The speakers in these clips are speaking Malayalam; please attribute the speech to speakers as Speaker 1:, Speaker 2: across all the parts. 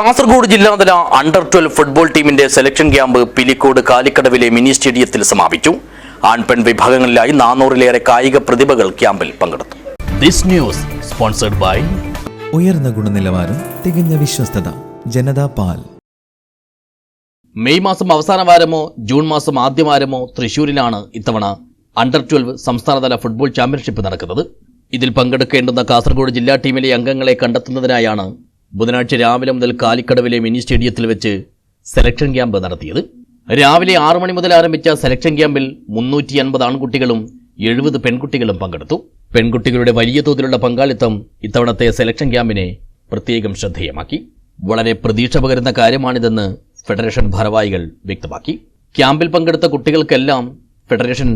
Speaker 1: കാസർഗോഡ് ജില്ലാതല അണ്ടർ ട്വൽവ് ഫുട്ബോൾ ടീമിന്റെ സെലക്ഷൻ ക്യാമ്പ് പിലിക്കോട് കാലിക്കടവിലെ മിനി സ്റ്റേഡിയത്തിൽ സമാപിച്ചു. ആൺപെൺ വിഭാഗങ്ങളിലായി നാനൂറിലേറെ കായിക പ്രതിഭകൾ ക്യാമ്പിൽ പങ്കെടുത്തു. ദിസ് ന്യൂസ് സ്പോൺസർഡ് ബൈ
Speaker 2: ഉയർന്ന ഗുണനിലവാരം തികഞ്ഞ വിശ്വസ്തത ജനതാ പാൽ.
Speaker 1: മെയ് മാസം അവസാന വാരമോ ജൂൺ മാസം ആദ്യ വാരമോ തൃശൂരിലാണ് ഇത്തവണ അണ്ടർ ട്വൽവ് സംസ്ഥാനതല ഫുട്ബോൾ ചാമ്പ്യൻഷിപ്പ് നടക്കുന്നത്. ഇതിൽ പങ്കെടുക്കേണ്ടുന്ന കാസർഗോഡ് ജില്ലാ ടീമിലെ അംഗങ്ങളെ കണ്ടെത്തുന്നതിനായാണ് ബുധനാഴ്ച രാവിലെ മുതൽ കാലിക്കടവിലെ മിനി സ്റ്റേഡിയത്തിൽ വെച്ച് സെലക്ഷൻ ക്യാമ്പ് നടത്തിയത്. രാവിലെ ആറു മണി മുതൽ ആരംഭിച്ച സെലക്ഷൻ ക്യാമ്പിൽ മുന്നൂറ്റി അൻപത് ആൺകുട്ടികളും എഴുപത് പെൺകുട്ടികളും പങ്കെടുത്തു. പെൺകുട്ടികളുടെ വലിയ തോതിലുള്ള പങ്കാളിത്തം ഇത്തവണത്തെ സെലക്ഷൻ ക്യാമ്പിനെ പ്രത്യേകം ശ്രദ്ധേയമാക്കി. വളരെ പ്രതീക്ഷ പകരുന്ന കാര്യമാണിതെന്ന് ഫെഡറേഷൻ ഭാരവാഹികൾ വ്യക്തമാക്കി. ക്യാമ്പിൽ പങ്കെടുത്ത കുട്ടികൾക്കെല്ലാം ഫെഡറേഷൻ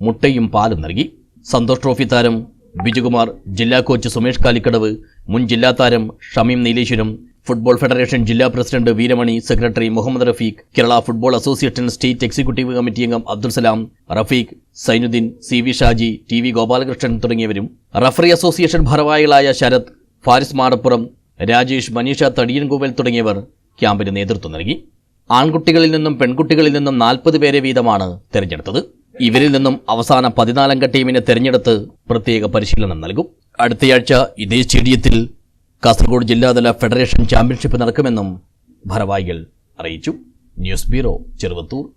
Speaker 1: മുട്ടയും പാലും നൽകി. സന്തോഷ് ട്രോഫി താരം ബിജുകുമാർ ജില്ലാ കോച്ച് സുമേഷ് കാലിക്കടവ് മുൻ ജില്ലാ താരം ഷമീം നീലേശ്വരം ഫുട്ബോൾ ഫെഡറേഷൻ ജില്ലാ president Veeramani secretary Muhammad Rafeeq Kerala football association state executive committee അംഗം Abdul Salam Rafeeq Sainuddin C V Shaji T V Gopalakrishnan തുടങ്ങിയവരും. റഫറി അസോസിയേഷൻ ഭാരവാഹികളായ ശരത് ഫാരിസ് മാടപ്പുറം രാജേഷ് മനീഷ തടിയൻകോവൽ തുടങ്ങിയവർ ക്യാമ്പിന് നേതൃത്വം നൽകി. ആൺകുട്ടികളിൽ നിന്നും പെൺകുട്ടികളിൽ നിന്നും നാൽപ്പത് പേരെ വീതമാണ് തെരഞ്ഞെടുത്തത്. ഇവരിൽ നിന്നും അവസാന പതിനാലംഗ ടീമിനെ തെരഞ്ഞെടുത്ത് പ്രത്യേക പരിശീലനം നൽകും. അടുത്തയാഴ്ച ഇതേ സ്റ്റേഡിയത്തിൽ കാസർഗോഡ് ജില്ലാതല ഫെഡറേഷൻ ചാമ്പ്യൻഷിപ്പ് നടക്കുമെന്നും ഭാരവാഹികൾ അറിയിച്ചു. News bureau Cheruvathur.